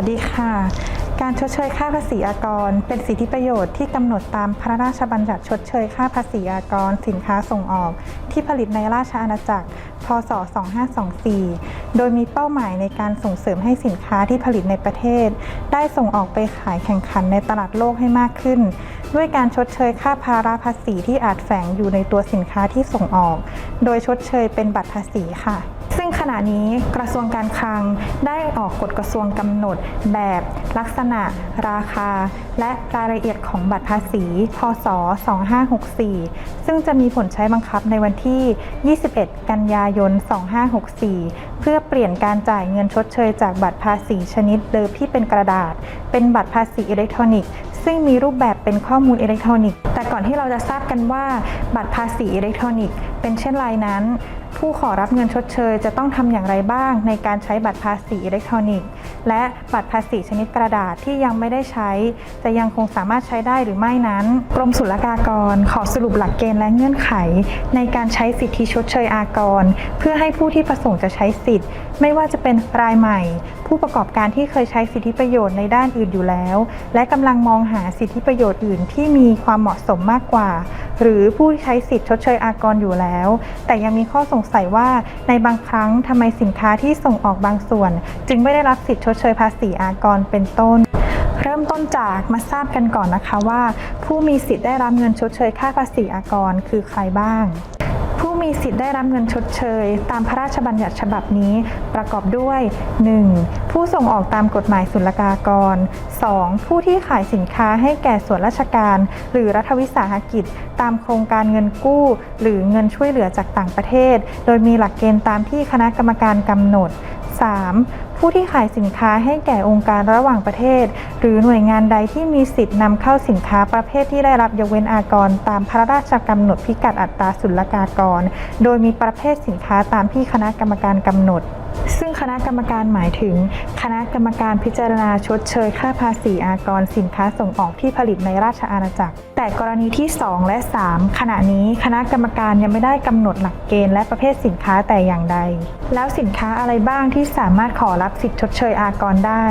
สวัสดีค่ะ การชดเชยค่าภาษีอากร เป็นสิทธิประโยชน์ที่กำหนดตามพระราชบัญญัติชดเชยค่าภาษีอากร สินค้าส่งออก ที่ผลิตในราชอาณาจักร พศ 2524 โดยมีเป้าหมายในการส่งเสริมให้สินค้าที่ผลิตในประเทศ ได้ส่งออกไปขายแข่งขันในตลาดโลกให้มากขึ้น ด้วยการชดเชยค่าภาระภาษีที่อาจแฝงอยู่ในตัวสินค้าที่ส่งออก โดยชดเชยเป็นบัตรภาษีค่ะ ณะนี้กระทรวงการคลังได้ออกกฎกระทรวงกำหนด แบบลักษณะ ราคา และรายละเอียดของบัตรภาษี พศ 2564 ซึ่งจะมีผลใช้บังคับในวันที่ 21 กันยายน 2564 เพื่อเปลี่ยนการจ่ายเงินชดเชยจากบัตรภาษีชนิดเดิมที่เป็นกระดาษ เป็นบัตรภาษีอิเล็กทรอนิกส์ซึ่งมีรูปแบบเป็นข้อมูลอิเล็กทรอนิกส์แต่ก่อนที่เราจะทราบกันว่า บัตรภาษีอิเล็กทรอนิกส์เป็นเช่นไรนั้น ผู้ขอรับเงินชดเชยจะต้องทำอย่างไรบ้าง ในการใช้บัตรภาษีอิเล็กทรอนิกส์และบัตรภาษีชนิดกระดาษที่ยังไม่ได้ใช้ จะยังคงสามารถใช้ได้หรือไม่นั้น กรมศุลกากรขอสรุปหลักเกณฑ์และเงื่อนไข ในการใช้สิทธิชดเชยอากร เพื่อให้ผู้ที่ประสงค์จะใช้สิทธิ์ ไม่ว่าจะเป็นรายใหม่ ผู้ประกอบการที่เคยใช้สิทธิประโยชน์ในด้านอื่นอยู่แล้ว และกำลังมองหาสิทธิประโยชน์อื่นที่มีความเหมาะสมมากกว่า หรือผู้ที่ใช้สิทธิชดเชยอากรอยู่แล้ว แต่ยังมีข้อสงสัยว่าในบางครั้งทำไมสินค้าที่ส่งออกบางส่วน จึงไม่ได้รับสิทธิชดเชยภาษีอากรเป็นต้นเริ่มต้นจากมาทราบกันก่อนนะคะว่า ผู้มีสิทธิ์ได้รับเงินชดเชยค่าภาษีอากรคือใครบ้าง ผู้มีสิทธิ์ได้รับเงินชดเชย ตามพระราชบัญญัติฉบับนี้ประกอบด้วย 1. ผู้ส่งออกตามกฎหมายศุลกากร 2. ผู้ที่ขายสินค้าให้แก่ส่วนราชการ หรือรัฐวิสาหกิจ ตามโครงการเงินกู้ หรือเงินช่วยเหลือจากต่างประเทศ โดยมีหลักเกณฑ์ตามที่คณะกรรมการกำหนด 3. ผู้ที่ขายสินค้าให้แก่องค์การระหว่างประเทศ หรือหน่วยงานใดที่มีสิทธินำเข้าสินค้าประเภทที่ได้รับยกเว้นอากร ตามพระราชกำหนดพิกัดอัตราศุลกากร โดยมีประเภทสินค้าตามที่คณะกรรมการกำหนด ซึ่งคณะกรรมการหมายถึง คณะกรรมการพิจารณาชดเชยค่าภาษีอากรสินค้าส่งออกที่ผลิตในราชอาณาจักร แต่กรณีที่ 2 และ 3 ขณะนี้คณะกรรมการยังไม่ได้กำหนดหลักเกณฑ์และประเภทสินค้าแต่อย่างใด แล้วสินค้าอะไรบ้างที่สามารถขอรับสิทธิชดเชยอากรได้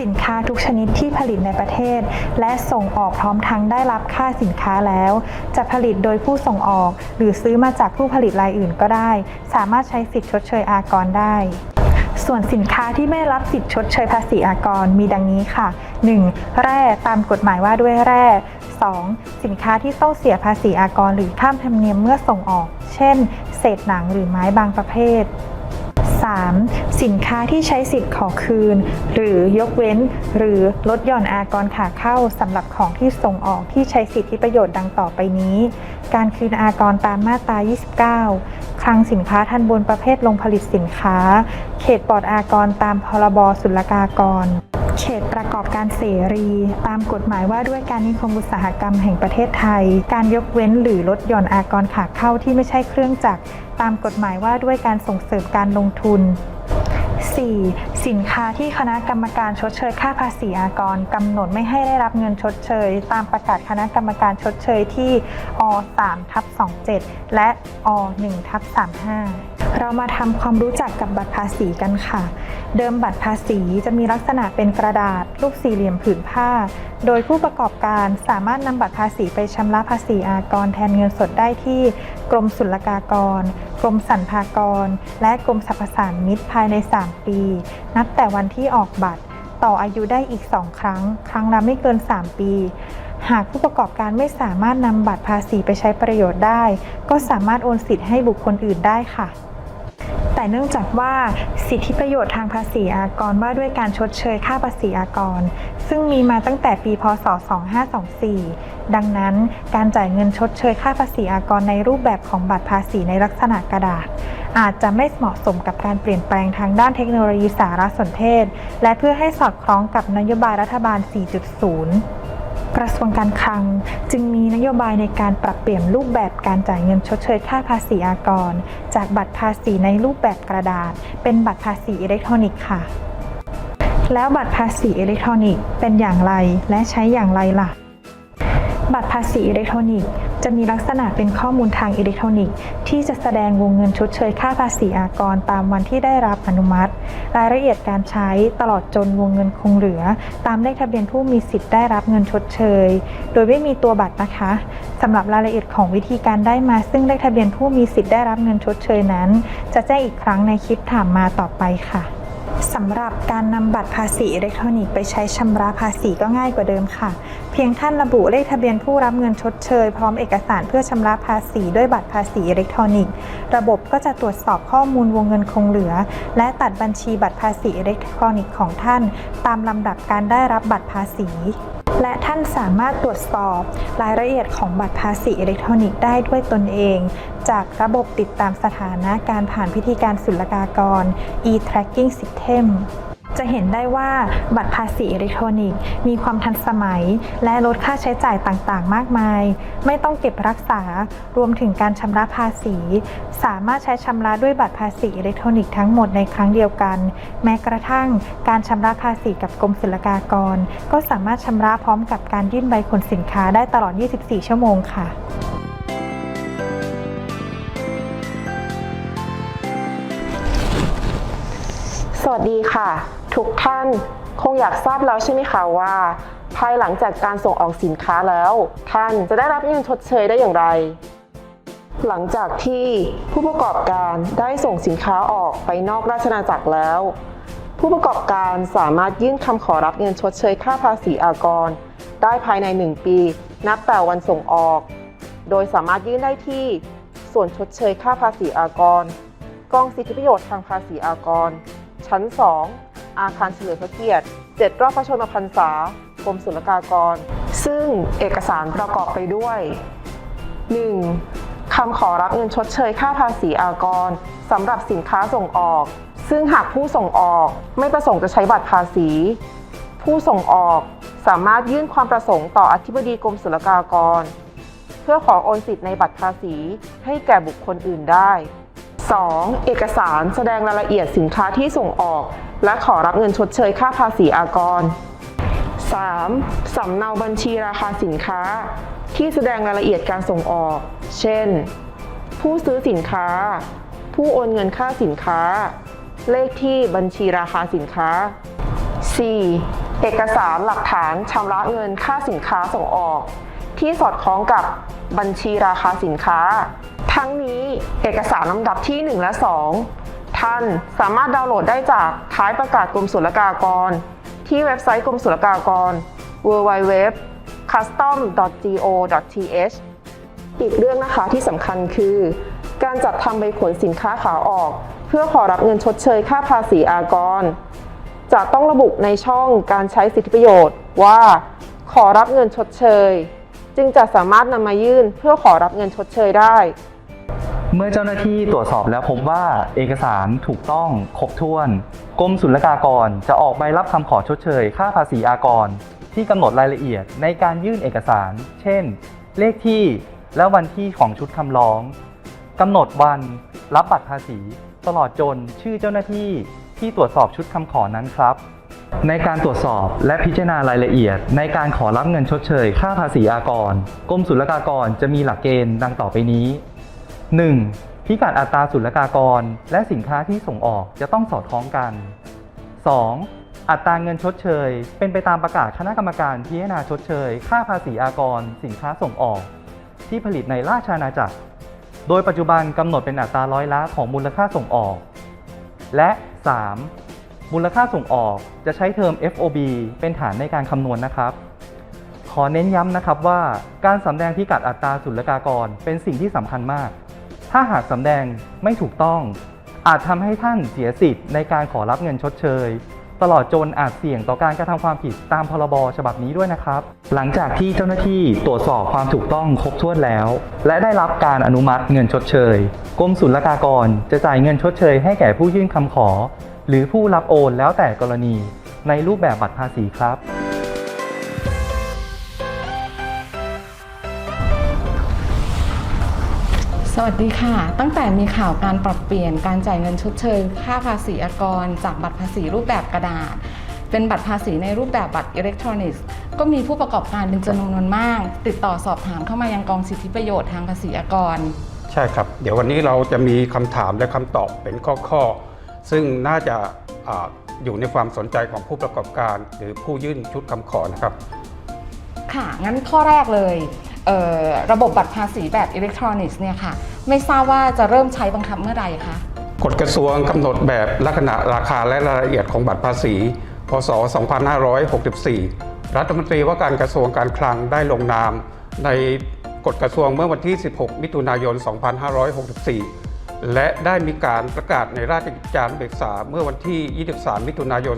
สินค้าทุกชนิดที่ผลิตในประเทศ และส่งออกพร้อมทั้งได้รับค่าสินค้าแล้ว จะผลิตโดยผู้ส่งออก หรือซื้อมาจากผู้ผลิตรายอื่นก็ได้ สามารถใช้สิทธิชดเชยอากรได้ส่วนสินค้าที่ไม่รับสิทธิชดเชยภาษีอากรมีดังนี้ค่ะ 1. แร่ตามกฎหมายว่าด้วยแร่ 2. สินค้าที่ต้องเสียภาษีอากรหรือข้ามธรรมเนียมเมื่อส่งออก เช่น เศษหนังหรือไม้บางประเภท 3. สินค้าที่ใช้สิทธิ์ขอคืน หรือยกเว้น หรือลดหย่อนอากรขาเข้าสำหรับของที่ส่งออกที่ใช้สิทธิประโยชน์ดังต่อไปนี้ การคืนอากรตามมาตรา 29 คลังสินค้าทันบนประเภทลงผลิตสินค้า เขตปลอดอากรตามพรบศุลกากร อบการเสรี ตามกฎหมายว่าด้วยการนิคมอุตสาหกรรมแห่งประเทศไทย การยกเว้นหรือลดหย่อนอากรขาเข้าที่ไม่ใช่เครื่องจักรตามกฎหมายว่าด้วยการส่งเสริมการลงทุน 4. สินค้าที่คณะกรรมการชดเชยค่าภาษีอากรกำหนดไม่ให้ได้รับเงินชดเชย ตามประกาศคณะกรรมการชดเชยที่อ3ทับ27และอ1ทับ35 เรามาทำความรู้จักกับบัตรภาษีกันค่ะ เดิมบัตรภาษีจะมีลักษณะเป็นกระดาษรูปสี่เหลี่ยมผืนผ้า โดยผู้ประกอบการสามารถนำบัตรภาษีไปชำระภาษีอากรแทนเงินสดได้ที่กรมศุลกากร กรมสรรพากร และกรมสรรพสานมิตภายใน 3 ปี นับแต่วันที่ออกบัตร ต่ออายุได้อีก 2 ครั้ง ครั้งละไม่เกิน 3 ปีหากผู้ประกอบการไม่สามารถนำบัตรภาษีไปใช้ประโยชน์ได้ ก็สามารถโอนสิทธิ์ให้บุคคลอื่นได้ค่ะ แต่เนื่องจากว่าสิทธิประโยชน์ทางภาษีอากรว่าด้วยการชดเชยค่าภาษีอากร ซึ่งมีมาตั้งแต่ปีพศ 2524 ดังนั้นการจ่ายเงินชดเชยค่าภาษีอากรในรูปแบบของบัตรภาษีในลักษณะกระดาษ อาจจะไม่เหมาะสมกับการเปลี่ยนแปลงทางด้านเทคโนโลยีสารสนเทศ และเพื่อให้สอดคล้องกับนโยบายรัฐบาล 4.0 กระทรวงการคลังจึงมีนโยบายในการปรับเปลี่ยนรูปแบบการจ่ายเงินชดเชยค่าภาษีอากร จากบัตรภาษีในรูปแบบกระดาษ เป็นบัตรภาษีอิเล็กทรอนิกส์ค่ะ แล้วบัตรภาษีอิเล็กทรอนิกส์เป็นอย่างไรและใช้อย่างไรล่ะ บัตรภาษีอิเล็กทรอนิกส์ จะมีลักษณะเป็นข้อมูลทางอิเล็กทรอนิกส์ ที่จะแสดงวงเงินชดเชยค่าภาษีอากรตามวันที่ได้รับอนุมัติ รายละเอียดการใช้ตลอดจนวงเงินคงเหลือ ตามเลขทะเบียนผู้มีสิทธิ์ได้รับเงินชดเชย โดยไม่มีตัวบัตรนะคะสำหรับรายละเอียดของวิธีการได้มา ซึ่งเลขทะเบียนผู้มีสิทธิ์ได้รับเงินชดเชยนั้น จะแจ้งอีกครั้งในคลิปถามมาต่อไปค่ะ สำหรับการนำบัตรภาษีอิเล็กทรอนิกส์ไปใช้ชำระภาษีก็ง่ายกว่าเดิมค่ะ เพียงท่านระบุเลขทะเบียนผู้รับเงินชดเชย พร้อมเอกสารเพื่อชำระภาษีด้วยบัตรภาษีอิเล็กทรอนิกส์ ระบบก็จะตรวจสอบข้อมูลวงเงินคงเหลือ และตัดบัญชีบัตรภาษีอิเล็กทรอนิกส์ของท่าน ตามลำดับการได้รับบัตรภาษี และท่านสามารถตรวจสอบรายละเอียดของบัตรภาษีอิเล็กทรอนิกส์ได้ด้วยตนเอง จากระบบติดตามสถานะการผ่านพิธีการศุลกากร e-tracking system จะเห็นได้ว่าบัตรภาษีอิเล็กทรอนิกส์ มีความทันสมัย และลดค่าใช้จ่ายต่างๆ มากมาย ไม่ต้องเก็บรักษารวมถึงการชำระภาษี สามารถใช้ชำระด้วยบัตรภาษีอิเล็กทรอนิกส์ทั้งหมดในครั้งเดียวกัน แม้กระทั่งการชำระภาษีกับกรมศุลกากร ก็สามารถชำระพร้อมกับการยื่นใบขนสินค้าได้ตลอด 24 ชั่วโมงค่ะสวัสดีค่ะ ทุกท่านคงอยากทราบแล้วใช่ไหมคะว่า ภายหลังจากการส่งออกสินค้าแล้ว ท่านจะได้รับเงินชดเชยได้อย่างไร หลังจากที่ผู้ประกอบการได้ส่งสินค้าออกไปนอกราชอาณาจักรแล้ว ผู้ประกอบการสามารถยื่นคำขอรับเงินชดเชยค่าภาษีอากร ได้ภายใน 1 ปี นับแต่วันส่งออก โดยสามารถยื่นได้ที่ส่วนชดเชยค่าภาษีอากร กองสิทธิประโยชน์ทางภาษีอากร ชั้น 2 อาคารเฉลิมพระเกียรติ 7 รอบพระชนมพรรษากรมศุลกากร ซึ่งเอกสารประกอบไปด้วย 1. คำขอรับเงินชดเชยค่าภาษีอากรสำหรับสินค้าส่งออก ซึ่งหากผู้ส่งออกไม่ประสงค์จะใช้บัตรภาษี ผู้ส่งออกสามารถยื่นความประสงค์ต่ออธิบดีกรมศุลกากร เพื่อขอโอนสิทธิ์ในบัตรภาษีให้แก่บุคคลอื่นได้ 2. เอกสารแสดงรายละเอียดสินค้าที่ส่งออก และขอรับเงินชดเชยค่าภาษีอากร 3. สำเนาบัญชีราคาสินค้า ที่แสดงรายละเอียดการส่งออก เช่น ผู้ซื้อสินค้า ผู้โอนเงินค่าสินค้า เลขที่บัญชีราคาสินค้า 4. เอกสารหลักฐานชำระเงินค่าสินค้าส่งออก ที่สอดคล้องกับบัญชีราคาสินค้า ทั้งนี้เอกสารลำดับที่ 1 และ 2 ท่านสามารถดาวน์โหลดได้จากท้ายประกาศกรมศุลกากร ที่เว็บไซต์กรมศุลกากร www custom.go.th อีกเรื่องนะคะที่สำคัญคือ การจัดทำใบขนสินค้าขาออก เพื่อขอรับเงินชดเชยค่าภาษีอากร จะต้องระบุในช่องการใช้สิทธิประโยชน์ว่า ขอรับเงินชดเชย จึงจะสามารถนำมายื่นเพื่อขอรับเงินชดเชยได้ เมื่อเจ้าหน้าที่ตรวจสอบแล้วพบว่าเอกสารถูกต้องครบถ้วน กรมศุลกากรจะออกใบรับคำขอชดเชย ค่าภาษีอากร ที่กำหนดรายละเอียดในการยื่นเอกสาร เช่น เลขที่และวันที่ของชุดคำร้องกำหนดวันรับบัตรภาษี ตลอดจนชื่อเจ้าหน้าที่ที่ตรวจสอบชุดคำขอนั้นครับ ในการตรวจสอบและพิจารณารายละเอียด ในการขอรับเงินชดเชย ค่าภาษีอากร กรมศุลกากรจะมีหลักเกณฑ์ดังต่อไปนี้ 1. พิกัดอัตราศุลกากร และสินค้าที่ส่งออกจะต้องสอดคล้องกัน 2. อัตราเงินชดเชย เป็นไปตามประกาศคณะกรรมการพิจารณาชดเชย ค่าภาษีอากร สินค้าส่งออก ที่ผลิตในราชอาณาจักร โดยปัจจุบันกำหนดเป็นอัตราร้อยละของมูลค่าส่งออก และ 3. มูลค่าส่งออกจะใช้เทอม FOB เป็นฐานในการคำนวณนะครับขอเน้นย้ำนะครับว่าการสำแดงพิกัดอัตราศุลกากรเป็นสิ่งที่สำคัญมาก ถ้าหากสำแดงไม่ถูกต้อง อาจทำให้ท่านเสียสิทธิ์ในการขอรับเงินชดเชย ตลอดจนอาจเสี่ยงต่อการกระทำความผิดตามพรบฉบับนี้ด้วยนะครับ หลังจากที่เจ้าหน้าที่ตรวจสอบความถูกต้องครบถ้วนแล้ว และได้รับการอนุมัติเงินชดเชยกรมศุลกากรจะจ่ายเงินชดเชยให้แก่ผู้ยื่นคำขอ หรือผู้รับโอนแล้วแต่กรณีในรูปแบบบัตรภาษีครับ สวัสดีค่ะ ตั้งแต่มีข่าวการปรับเปลี่ยนการจ่ายเงินชดเชย ค่าภาษีอากร จากบัตรภาษีรูปแบบกระดาษ เป็นบัตรภาษีในรูปแบบบัตรอิเล็กทรอนิกส์ ก็มีผู้ประกอบการเป็นจำนวนมาก ติดต่อสอบถามเข้ามายังกองสิทธิประโยชน์ทางภาษีอากร ใช่ครับ เดี๋ยววันนี้เราจะมีคำถามและคำตอบเป็นข้อๆ ซึ่งน่าจะอาอยู่ในความสนใจของผู้ประกอบการ หรือผู้ยื่นชุดคำขอนะครับ ค่ะ งั้นข้อแรกเลยเอ่อ ระบบบัตรภาษีแบบอิเล็กทรอนิกส์เนี่ยค่ะไม่ทราบว่าจะเริ่มใช้บังคับเมื่อใดคะกฎกระทรวงกำหนดแบบลักษณะราคาและรายละเอียดของบัตรภาษี พศ 2564 รัฐมนตรีว่าการกระทรวงการคลังได้ลงนาม ในกฎกระทรวงเมื่อวันที่ 16 มิถุนายน 2564 และได้มีการประกาศในราชกิจจานุเบกษาเมื่อวันที่ 23 มิถุนายน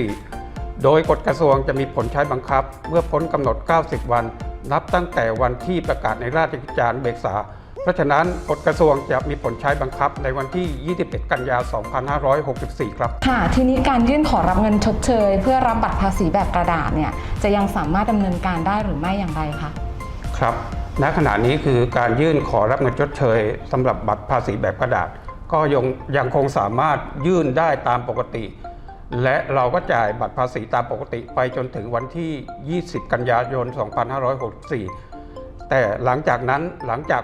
2564 โดยกฎกระทรวงจะมีผลใช้บังคับเมื่อพ้นกำหนด 90 วัน นับตั้งแต่วันที่ประกาศในราชกิจจานุเบกษา เพราะฉะนั้นกฎกระทรวงจะมีผลใช้บังคับในวันที่ 21 กันยายน 2564 ครับ ค่ะ ทีนี้การยื่นขอรับเงินชดเชย เพื่อรับบัตรภาษีแบบกระดาษเนี่ยจะยังสามารถดำเนินการได้หรือไม่อย่างไรคะครับณขณะนี้คือการยื่นขอรับเงินชดเชยสำหรับบัตรภาษีแบบกระดาษ ก็ยังยังคงสามารถยื่นได้ตามปกติ และเราก็จ่ายบัตรภาษีตามปกติไปจนถึงวันที่ 20 กันยายน 2564 แต่หลังจากนั้นหลังจาก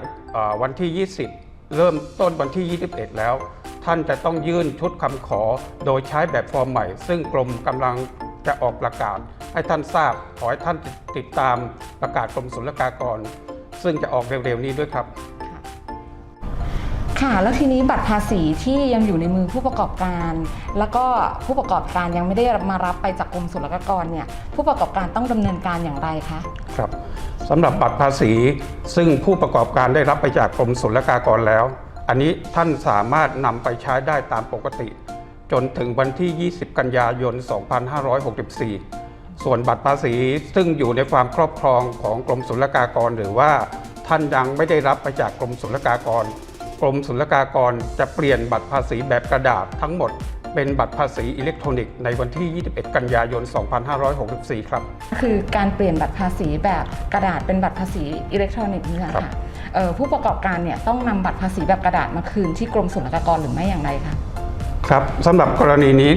วันที่ 20 เริ่มต้นวันที่ 21 แล้ว ท่านจะต้องยื่นชุดคำขอโดยใช้แบบฟอร์มใหม่ ซึ่งกรมกำลังจะออกประกาศ ให้ท่านทราบขอให้ท่านติดตามประกาศกรมศุลกากร ซึ่งจะออกเร็วๆนี้ด้วยครับ ค่ะ แล้วทีนี้บัตรภาษีที่ยังอยู่ในมือผู้ประกอบการ แล้วก็ผู้ประกอบการยังไม่ได้มารับไปจากกรมศุลกากรเนี่ยผู้ประกอบการต้องดำเนินการอย่างไรคะครับสำหรับบัตรภาษีซึ่งผู้ประกอบการได้รับไปจากกรมศุลกากรแล้ว อันนี้ท่านสามารถนำไปใช้ได้ตามปกติ จนถึงวันที่ 20 กันยายน 2564 ส่วนบัตรภาษีซึ่งอยู่ในความครอบครองของกรมศุลกากร หรือว่าท่านยังไม่ได้รับไปจากกรมศุลกากร รมศุลกากรจะเปลี่ยนบัตรภาษีแบบกระดาษทั้งหมดเป็นบัตรภาษีอิเล็กทรอนิกส์ในวันที่ 21 กันยายน 2564 ครับ คือการเปลี่ยนบัตรภาษีแบบกระดาษเป็นบัตรภาษีอิเล็กทรอนิกส์นี่แหละครัค่ะบเอ่อผู้ประกอบการเนี่ยต้องนำบัตรภาษีแบบกระดาษมาคืนที่กรมศุลกากรหรือไม่อย่างไรคะครับสำหรับกรณีนี้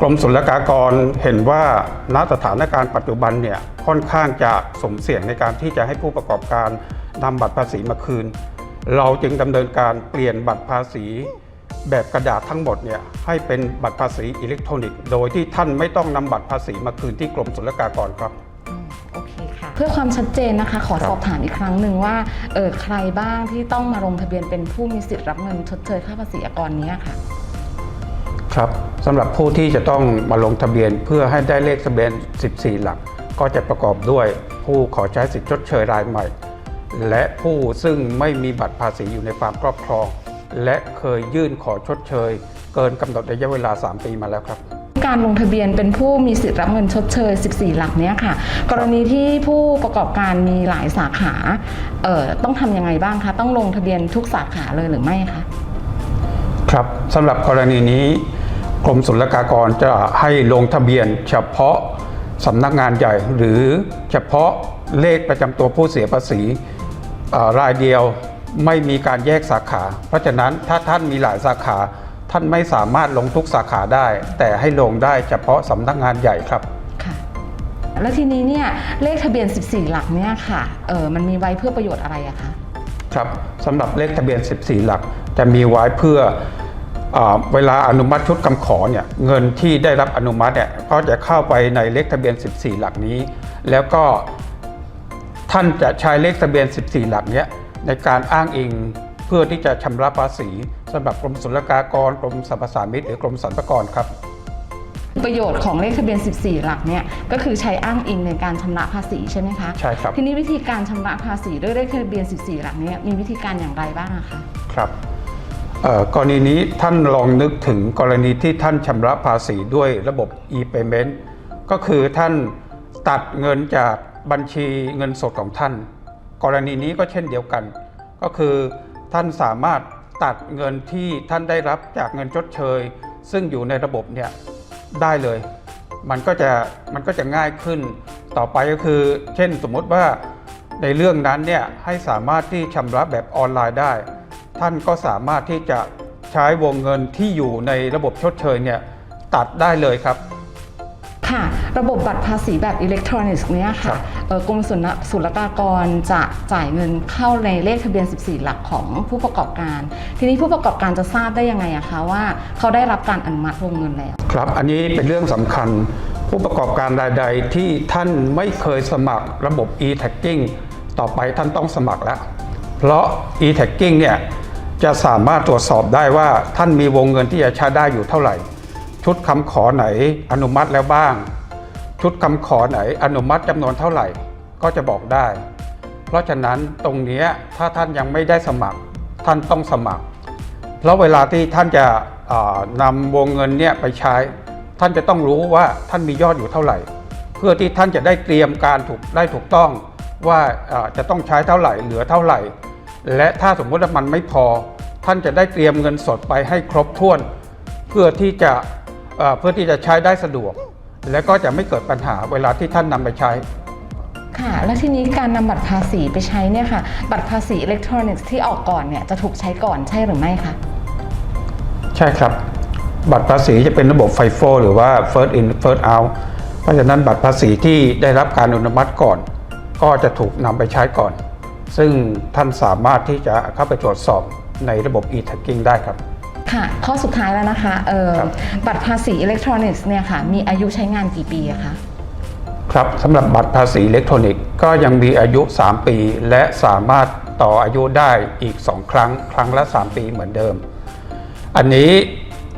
กรมศุลกากรเห็นว่าณสถานการณ์ปัจจุบันเนี่ยค่อนข้างจะสมเสี่ยงในการที่จะให้ผู้ประกอบการนำบัตรภาษีมาคืน เราจึงดำเนินการเปลี่ยนบัตรภาษีแบบกระดาษทั้งหมดเนี่ยให้เป็นบัตรภาษีอิเล็กทรอนิกส์ โดยที่ท่านไม่ต้องนำบัตรภาษีมาคืนที่กรมศุลกากรครับอืมโอเคค่ะ เพื่อความชัดเจนนะคะ ขอครับสอบถามอีกครั้งหนึ่งว่าเออใครบ้างที่ต้องมาลงทะเบียนเป็นผู้มีสิทธิ์รับเงินชดเชยค่าภาษีอากรเนี้ยค่ะ ครับสำหรับผู้ที่จะต้องมาลงทะเบียนเพื่อให้ได้เลขทะเบียน 14 หลัก ก็จะประกอบด้วยผู้ขอใช้สิทธิชดเชยรายใหม่ และผู้ซึ่งไม่มีบัตรภาษีอยู่ในความครอบครอง และเคยยื่นขอชดเชย เกินกำหนดระยะเวลา 3 ปีมาแล้วครับการลงทะเบียนเป็นผู้มีสิทธิ์รับเงินชดเชย 14 หลักเนี้ยค่ะ กรณีที่ผู้ประกอบการมีหลายสาขาเอ่อต้องทำยังไงบ้างคะ ต้องลงทะเบียนทุกสาขาเลยหรือไม่คะ ครับสำหรับกรณีนี้กรมศุลกากรจะให้ลงทะเบียนเฉพาะสำนักงานใหญ่ หรือเฉพาะเลขประจำตัวผู้เสียภาษีเอ่อ รายเดียวไม่มีการแยกสาขา เพราะฉะนั้นถ้าท่านมีหลายสาขา ท่านไม่สามารถลงทุกสาขาได้ แต่ให้ลงได้เฉพาะสำนักงานใหญ่ครับค่ะแล้วทีนี้เนี่ยเลขทะเบียน 14 หลักเนี่ยค่ะเออมันมีไว้เพื่อประโยชน์อะไรอะคะครับสำหรับเลขทะเบียน 14 หลัก จะมีไว้เพื่ออาเวลาอนุมัติชุดคำขอเนี่ยเงินที่ได้รับอนุมัติเนี่ยก็จะเข้าไปในเลขทะเบียน 14 หลักนี้ แล้วก็ ท่านจะใช้เลขทะเบียน 14 หลักเนี้ยในการอ้างอิงเพื่อที่จะชำระภาษีสำหรับกรมศุลกากรกรมสรรพสามิตหรือกรมสรรพากรครับประโยชน์ของเลขทะเบียน 14 หลักเนี่ยก็คือใช้อ้างอิงในการชำระภาษีใช่ไหมคะใช่ครับทีนี้วิธีการชำระภาษีด้วยเลขทะเบียน 14 หลักเนี่ยมีวิธีการอย่างไรบ้างอะคะครับเอ่อกรณีนี้ท่านลองนึกถึงกรณีที่ท่านชำระภาษีด้วยระบบ e-payment ก็คือท่านตัดเงินจาก บัญชีเงินสดของท่าน กรณีนี้ก็เช่นเดียวกัน ก็คือท่านสามารถตัดเงินที่ท่านได้รับจากเงินชดเชย ซึ่งอยู่ในระบบเนี่ยได้เลย มันก็จะมันก็จะง่ายขึ้น ต่อไปก็คือ เช่นสมมติว่าในเรื่องนั้นเนี่ยให้สามารถที่ชำระแบบออนไลน์ได้ ท่านก็สามารถที่จะใช้วงเงินที่อยู่ในระบบชดเชยเนี่ยตัดได้เลยครับ ค่ะ ระบบบัตรภาษีแบบอิเล็กทรอนิกส์เนี่ยครัค่ะบเอ่อกรมศุลศุลกากรจะจ่ายเงินเข้าในเลขทะเบียน 14 หลักของผู้ประกอบการ ทีนี้ผู้ประกอบการจะทราบได้ยังไงอะคะว่าเขาได้รับการอนุมัติวงเงินแล้ว ครับ อันนี้เป็นเรื่องสำคัญผู้ประกอบการรายใดที่ท่านไม่เคยสมัครระบบ e-tagging ต่อไปท่านต้องสมัครแล้ว เพราะ e-tagging เนี่ยจะสามารถตรวจสอบได้ว่าท่านมีวงเงินที่จะใช้ได้อยู่เท่าไหร่ ชุดคำขอไหนอนุมัติแล้วบ้าง ชุดคำขอไหนอนุมัติจำนวนเท่าไหร่ก็จะบอกได้ เพราะฉะนั้นตรงนี้ถ้าท่านยังไม่ได้สมัคร ท่านต้องสมัครเพราะเวลาที่ท่านจะนำวงเงินเนี่ยไปใช้ ท่านจะต้องรู้ว่าท่านมียอดอยู่เท่าไหร่ เพื่อที่ท่านจะได้เตรียมการถูกได้ถูกต้องว่าจะต้องใช้เท่าไหร่ เหลือเท่าไหร่ และถ้าสมมติว่ามันไม่พอ ท่านจะได้เตรียมเงินสดไปให้ครบถ้วน เพื่อที่จะ เพื่อที่จะใช้ได้สะดวก และก็จะไม่เกิดปัญหาเวลาที่ท่านนำไปใช้ค่ะและทีนี้การนำบัตรภาษีไปใช้เนี่ยค่ะ บัตรภาษีอิเล็กทรอนิกส์ที่ออกก่อนเนี่ยจะถูกใช้ก่อนใช่หรือไม่คะใช่ครับ บัตรภาษีจะเป็นระบบไฟโฟหรือว่า first in first out เพราะฉะนั้นบัตรภาษีที่ได้รับการอนุมัติก่อน ก็จะถูกนำไปใช้ก่อน ซึ่งท่านสามารถที่จะเข้าไปตรวจสอบในระบบ e-tagging ได้ครับ ค่ะ ข้อสุดท้ายแล้วนะคะเอ่อครับ บัตรภาษีอิเล็กทรอนิกส์เนี่ยค่ะ มีอายุใช้งานกี่ปีอะคะ ครับสำหรับบัตรภาษีอิเล็กทรอนิกส์ก็ยังมีอายุ 3 ปี และสามารถต่ออายุได้อีก 2 ครั้ง ครั้งละ 3 ปีเหมือนเดิม อันนี้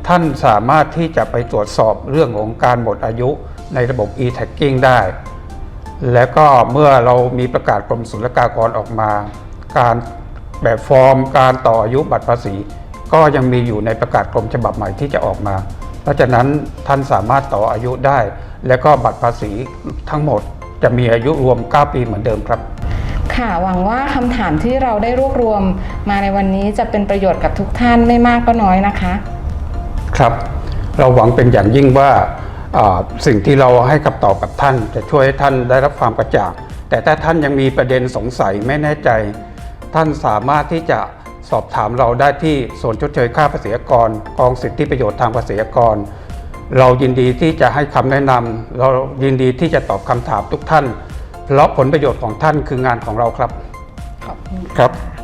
ท่านสามารถที่จะไปตรวจสอบเรื่องของการหมดอายุในระบบ e-tagging ได้ และก็เมื่อเรามีประกาศกรมศุลกากรออกมา การแบบฟอร์มการต่ออายุบัตรภาษี ก็ยังมีอยู่ในประกาศกรมฉบับใหม่ที่จะออกมา เพราะฉะนั้นท่านสามารถต่ออายุได้ และก็บัตรภาษีทั้งหมดจะมีอายุรวม 9 ปีเหมือนเดิมครับ ค่ะหวังว่าคำถามที่เราได้รวบรวมมาในวันนี้จะเป็นประโยชน์กับทุกท่านไม่มากก็น้อยนะคะ ครับ เราหวังเป็นอย่างยิ่งว่าอ่าสิ่งที่เราให้คำตอบกับท่าน จะช่วยให้ท่านได้รับความกระจ่างแต่ถ้าท่านยังมีประเด็นสงสัยไม่แน่ใจ ท่านสามารถที่จะ สอบถามเราได้ที่ส่วนชดเชยค่าภาษีอากรกองสิทธิประโยชน์ทางภาษีอากร เรายินดีที่จะให้คำแนะนำเรายินดีที่จะตอบคำถามทุกท่าน เพราะผลประโยชน์ของท่านคืองานของเราครับขอบคุณครับ